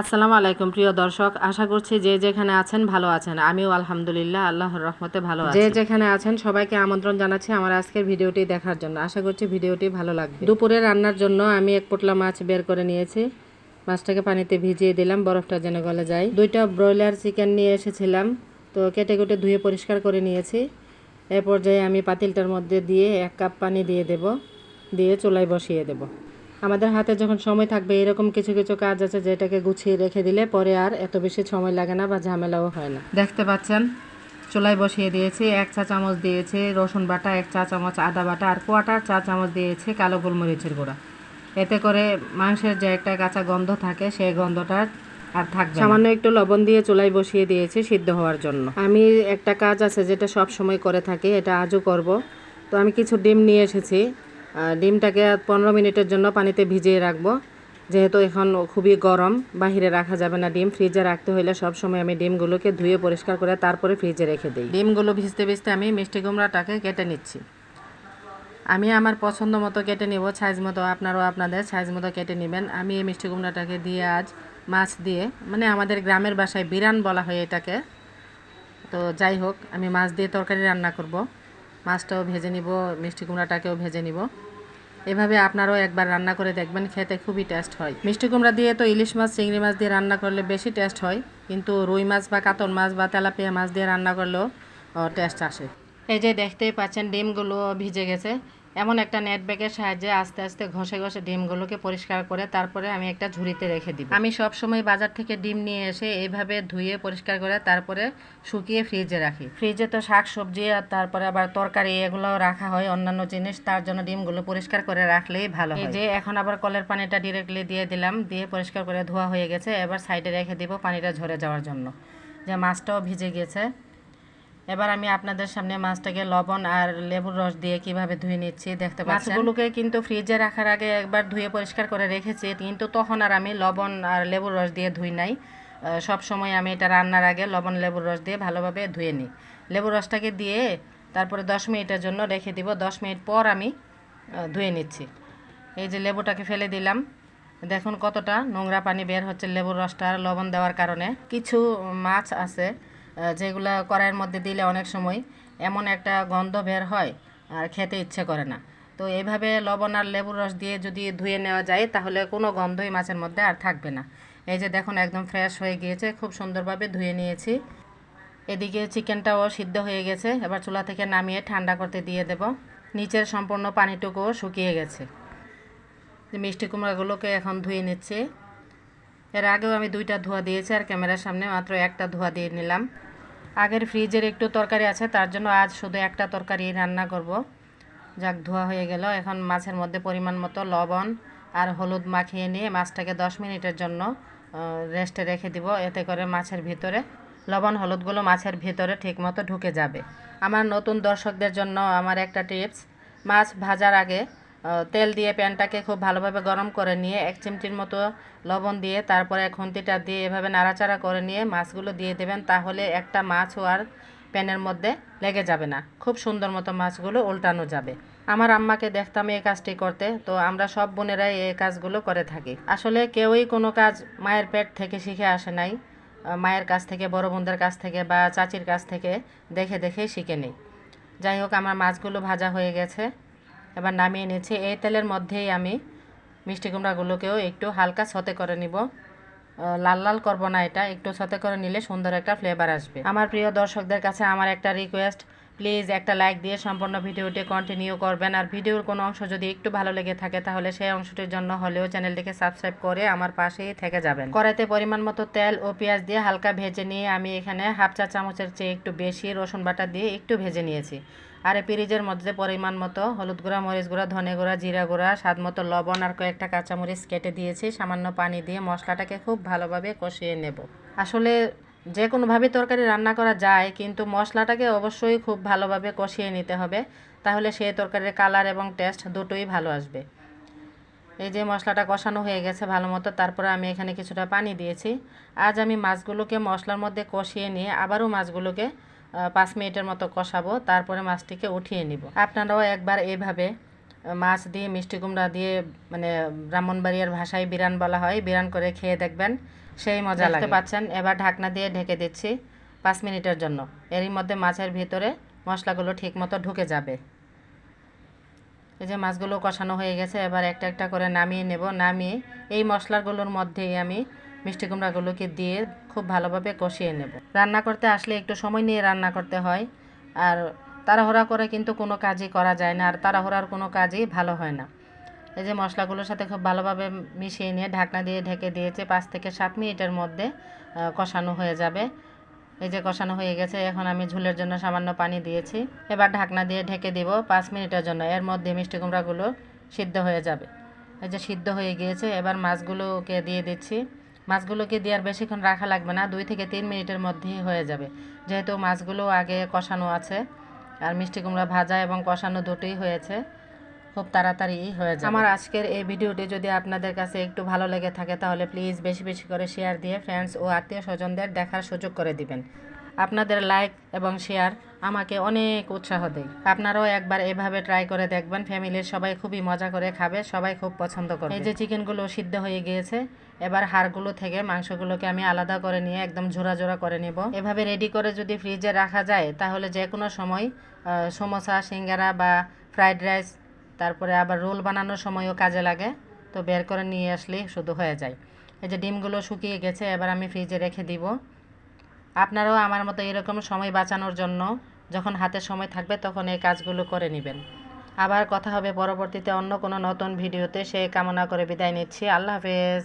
আসসালামু আলাইকুম প্রিয় দর্শক। আশা করছি যে যেখানে আছেন ভালো আছেন। আমিও আলহামদুলিল্লাহ আল্লাহর রহমতে ভালো আছি। যে যেখানে আছেন সবাইকে আমন্ত্রণ জানাচ্ছি আমার আজকের ভিডিওটি দেখার জন্য। আশা করছি ভিডিওটি ভালো লাগবে। দুপুরে রান্নার জন্য আমি এক পোটলা মাছ বের করে নিয়েছি। মাছটাকে পানিতে ভিজিয়ে দিলাম বরফটা যেন গলে যায়। দুইটা ব্রয়লার চিকেন নিয়ে এসেছিলাম তো কেটে কুটে ধুয়ে পরিষ্কার করে নিয়েছি। এ পর্যায়ে আমি পাতিলটার মধ্যে দিয়ে এক কাপ পানি দিয়ে দেব দিয়ে চুলায় বসিয়ে দেব। আমাদের হাতে যখন সময় থাকবে এরকম কিছু কিছু কাজ আছে যেটাকে গুছিয়ে রেখে দিলে পরে আর এত বেশি সময় লাগে না বা ঝামেলাও হয় না। দেখতে পাচ্ছেন চুলায় বসিয়ে দিয়েছি এক চা চামচ দিয়েছে রসুন বাটা এক চা চামচ আদা বাটা আর কোয়াটার চা চামচ দিয়েছে কালো গোলমরিচের গুঁড়া। এতে করে মাংসের যে একটা কাঁচা গন্ধ থাকে সেই গন্ধটা আর থাকবে সামান্য একটু লবণ দিয়ে চুলায় বসিয়ে দিয়েছি সিদ্ধ হওয়ার জন্য। আমি একটা কাজ আছে যেটা সব সময় করে থাকি এটা আজও করব। তো আমি কিছু ডিম নিয়ে এসেছি ডিমটাকে পনেরো মিনিটের জন্য পানিতে ভিজিয়ে রাখব। যেহেতু এখন খুবই গরম, বাহিরে রাখা যাবে না ডিম। ফ্রিজে রাখতে হলে সব সময় আমি ডিমগুলোকে ধুয়ে পরিষ্কার করে তারপরে ফ্রিজে রেখে দিই। ডিমগুলো ভিজতে ভিজতে আমি মিষ্টি কুমড়াটাকে কেটে নিচ্ছি। আমি আমার পছন্দ মতো কেটে নিব সাইজ মতো আপনারাও আপনাদের সাইজ মতো কেটে নেবেন। আমি এই মিষ্টি কুমড়াটাকে দিয়ে আজ মাছ দিয়ে মানে আমাদের গ্রামের বাসায় বিরান বলা হয় এটাকে। তো যাই হোক, আমি মাছ দিয়ে তরকারি রান্না করব। মাছটাও ভেজে নিব, মিষ্টি কুমড়াটাকেও ভেজে নিব। এভাবে আপনারাও একবার রান্না করে দেখবেন, খেতে খুবই টেস্ট হয়। মিষ্টি কুমড়া দিয়ে তো ইলিশ মাছ, চিংড়ি মাছ দিয়ে রান্না করলে বেশি টেস্ট হয়, কিন্তু রুই মাছ বা কাতল মাছ বা তেলাপিয়া মাছ দিয়ে রান্না করলেও টেস্ট আসে। এই যে দেখতেই পাচ্ছেন, ডিমগুলো ভিজে গেছে। এমন একটা নেট ব্যাগের সাহায্যে আস্তে আস্তে ঘষে ঘষে ডিমগুলোকে পরিষ্কার করে তারপরে আমি একটা ঝুড়িতে রেখে দিব। আমি সব সময় বাজার থেকে ডিম নিয়ে এসে এইভাবে ধুয়ে পরিষ্কার করে তারপরে শুকিয়ে ফ্রিজে রাখি। ফ্রিজে তো শাক, সবজি আর তারপরে আবার তরকারি এগুলো রাখা হয়, অন্যান্য জিনিস, তার জন্য ডিমগুলো পরিষ্কার করে রাখলেই ভালো এই যে এখন আবার কলের পানিটা ডিরেক্টলি দিয়ে দিলাম, দিয়ে পরিষ্কার করে ধোয়া হয়ে গেছে, এবার সাইডে রেখে দিব পানিটা ঝরে যাওয়ার জন্য। যে মাছটাও ভিজে গেছে। এবার আমি আপনাদের সামনে মাছটাকে লবণ আর লেবুর রস দিয়ে কীভাবে ধুয়ে নিচ্ছি দেখতে পাচ্ছেন? মাছগুলোকে কিন্তু ফ্রিজে রাখার আগে একবার ধুয়ে পরিষ্কার করে রেখেছি, কিন্তু তখন আর আমি লবণ আর লেবুর রস দিয়ে ধুই নাই। সব সময় আমি এটা রান্নার আগে লবণ লেবুর রস দিয়ে ভালোভাবে ধুয়ে নিই। লেবুর রসটাকে দিয়ে তারপরে দশ মিনিটের জন্য রেখে দিব। দশ মিনিট পর আমি ধুয়ে নিচ্ছি। এই যে লেবুটাকে ফেলে দিলাম। দেখুন কতটা নোংরা পানি বের হচ্ছে লেবুর রসটা আর লবণ দেওয়ার কারণে। কিছু মাছ আছে যেগুলো কড়াইয়ের মধ্যে দিলে অনেক সময় এমন একটা গন্ধ বের হয় আর খেতে ইচ্ছে করে না। তো এইভাবে লবণ আর লেবুর রস দিয়ে যদি ধুয়ে নেওয়া যায়, তাহলে কোনো গন্ধই মাছের মধ্যে আর থাকবে না। এই যে দেখুন, একদম ফ্রেশ হয়ে গিয়েছে, খুব সুন্দরভাবে ধুয়ে নিয়েছি। এদিকে চিকেনটাও সিদ্ধ হয়ে গেছে, এবার চুলা থেকে নামিয়ে ঠান্ডা করতে দিয়ে দেব। নিচের সম্পূর্ণ পানিটুকুও শুকিয়ে গেছে। মিষ্টি কুমড়াগুলোকে এখন ধুয়ে নিচ্ছি। এর আগেও আমি দুইটা ধোয়া দিয়েছি আর ক্যামেরার সামনে মাত্র একটা ধোয়া দিয়ে নিলাম। আগের ফ্রিজের একটু তরকারি আছে, তার জন্য আজ শুধু একটা তরকারি রান্না করব। যাক, ধোয়া হয়ে গেল। এখন মাছের মধ্যে পরিমাণ মতো লবণ আর হলুদ মাখিয়ে নিয়ে মাছটাকে দশ মিনিটের জন্য রেস্টে রেখে দিব। এতে করে মাছের ভিতরে লবণ হলুদগুলো মাছের ভিতরে ঠিকমতো ঢুকে যাবে। আমার নতুন দর্শকদের জন্য আমার একটা টিপস, মাছ ভাজার আগে তেল দিয়ে প্যানটাকে খুব ভালোভাবে গরম করে নিয়ে এক চিমটির মতো লবণ দিয়ে তারপরে খুন্তিটা দিয়ে এভাবে নাড়াচাড়া করে নিয়ে মাছগুলো দিয়ে দেবেন তাহলে একটা মাছও আর প্যানের মধ্যে লেগে যাবে না। খুব সুন্দর মতো মাছগুলো উল্টানো যাবে। আমার আম্মাকে দেখতাম এই কাজটি করতে, তো আমরা সব বোনেরাই এই কাজগুলো করে থাকি। আসলে কেউই কোনো কাজ মায়ের পেট থেকে শিখে আসে নাই মায়ের কাছ থেকে, বড় বোনদের কাছ থেকে বা চাচির কাছ থেকে দেখে দেখেই শিখে নেই। যাই হোক, আমার মাছগুলো ভাজা হয়ে গেছে। এবার নামিয়ে নিচ্ছি। এই তেলের মধ্যেই আমি মিষ্টি কুমড়াগুলোকেও একটু হালকা সতে করে নিব। লাল লাল করব না এটা, একটু সতে করে নিলে সুন্দর একটা ফ্লেভার আসবে। আমার প্রিয় দর্শকদের কাছে আমার একটা রিকোয়েস্ট প্লিজ একটা লাইক দিয়ে সম্পূর্ণ ভিডিওটি কন্টিনিউ করবেন। আর ভিডিওর কোনো অংশ যদি একটু ভালো লেগে থাকে, তাহলে সেই অংশটির জন্য হলেও চ্যানেলটিকে সাবস্ক্রাইব করে আমার পাশেই থেকে যাবেন। কড়াইতে পরিমাণ মতো তেল ও পেঁয়াজ দিয়ে হালকা ভেজে নিয়ে আমি এখানে হাফ চা চামচের চেয়ে একটু বেশি রসুন বাটা দিয়ে একটু ভেজে নিয়েছি। আর এই পিরিজের মধ্যে পরিমাণ মতো হলুদ গুঁড়া, মরিচ গুঁড়া, ধনে গুঁড়া, জিরা গুঁড়া, স্বাদ মতো লবণ আর কয়েকটা কাঁচামরিচ কেটে দিয়েছি। সামান্য পানি দিয়ে মশলাটাকে খুব ভালোভাবে কষিয়ে নেব। আসলে যে কোনোভাবে তরকারি রান্না করা যায়, কিন্তু মশলাটাকে অবশ্যই খুব ভালোভাবে কষিয়ে নিতে হবে। তাহলে সেই তরকারির কালার এবং টেস্ট দুটোই ভালো আসবে। এই যে মশলাটা কষানো হয়ে গেছে ভালো মতো, তারপরে আমি এখানে কিছুটা পানি দিয়েছি। আজ আমি মাছগুলোকে মশলার মধ্যে কষিয়ে নিয়ে আবারও মাছগুলোকে পাঁচ মিনিটের মতো কষাবো তারপরে মাছটিকে উঠিয়ে নিব। আপনারাও একবার এইভাবে মাছ দিয়ে মিষ্টি কুমড়া দিয়ে মানে ব্রাহ্মণবাড়িয়ার ভাষায় বিরান বলা হয় বিরান করে খেয়ে দেখবেন সেই মজা লাগতে পাচ্ছেন এবার ঢাকনা দিয়ে ঢেকে দিচ্ছি পাঁচ মিনিটের জন্য। এরই মধ্যে মাছের ভিতরে মশলাগুলো ঠিক মতো ঢুকে যাবে। এই যে মাছগুলো কষানো হয়ে গেছে এবার একটা একটা করে নামিয়ে নেব। নামিয়ে এই মশলাগুলোর মধ্যেই আমি মিষ্টি কুমড়াগুলোকে দিয়ে খুব ভালোভাবে কষিয়ে নেব। রান্না করতে আসলে একটু সময় নিয়ে রান্না করতে হয়। আর তাড়াহুড়া করে কিন্তু কোনো কাজই করা যায় না, আর তাড়াহুড়ার কোনো কাজই ভালো হয় না। এই যে মশলাগুলোর সাথে খুব ভালোভাবে মিশিয়ে নিয়ে ঢাকনা দিয়ে ঢেকে দিয়েছে, পাঁচ থেকে সাত মিনিটের মধ্যে কষানো হয়ে যাবে। এই যে কষানো হয়ে গেছে, এখন আমি ঝুলের জন্য সামান্য পানি দিয়েছি। এবার ঢাকনা দিয়ে ঢেকে দিব পাঁচ মিনিটের জন্য, এর মধ্যে মিষ্টি কুমড়াগুলো সিদ্ধ হয়ে যাবে। এই যে সিদ্ধ হয়ে গিয়েছে, এবার মাছগুলোকে দিয়ে দিচ্ছি। মাছগুলোকে দেওয়ার বেশিক্ষণ রাখা লাগবে না, দুই থেকে তিন মিনিটের মধ্যেই হয়ে যাবে। যেহেতু মাছগুলো আগে কষানো আছে, আর মিষ্টি কুমড়া ভাজা এবং কষানো দুটোই হয়েছে, খুব তাড়াতাড়ি হয়ে যাবে। আমার আজকের এই ভিডিওটি যদি আপনাদের কাছে একটু ভালো লেগে থাকে, তাহলে প্লিজ বেশি বেশি করে শেয়ার দিয়ে ফ্রেন্ডস ও আত্মীয় স্বজনদের দেখার সুযোগ করে দিবেন। আপনাদের লাইক এবং শেয়ার আমাকে অনেক উৎসাহ দেয়। আপনারাও একবার এভাবে ট্রাই করে দেখবেন। ফ্যামিলির সবাই খুবই মজা করে খাবে, সবাই খুব পছন্দ করবে। এই যে চিকেনগুলো সিদ্ধ হয়ে গিয়েছে, এবার হাড়গুলো থেকে মাংসগুলোকে আমি আলাদা করে নিয়ে একদম ঝোড়া ঝোড়া করে নেব। এভাবে রেডি করে যদি ফ্রিজে রাখা যায়, তাহলে যে কোনো সময় সমোসা, সিঙ্গারা বা ফ্রাইড রাইস তারপরে আবার রোল বানানোর সময়ও কাজে লাগে। তো বের করে নিয়ে আসলেই শুধু হয়ে যায়। এই যে ডিমগুলো শুকিয়ে গেছে, এবার আমি ফ্রিজে রেখে দিব। আপনারাও আমার মতো এরকম সময় বাঁচানোর জন্য যখন হাতে সময় থাকবে তখন এই কাজগুলো করে নেবেন। আবার কথা হবে পরবর্তীতে অন্য কোনো নতুন ভিডিওতে, সে কামনা করে বিদায় নিচ্ছি। আল্লাহ হাফেজ।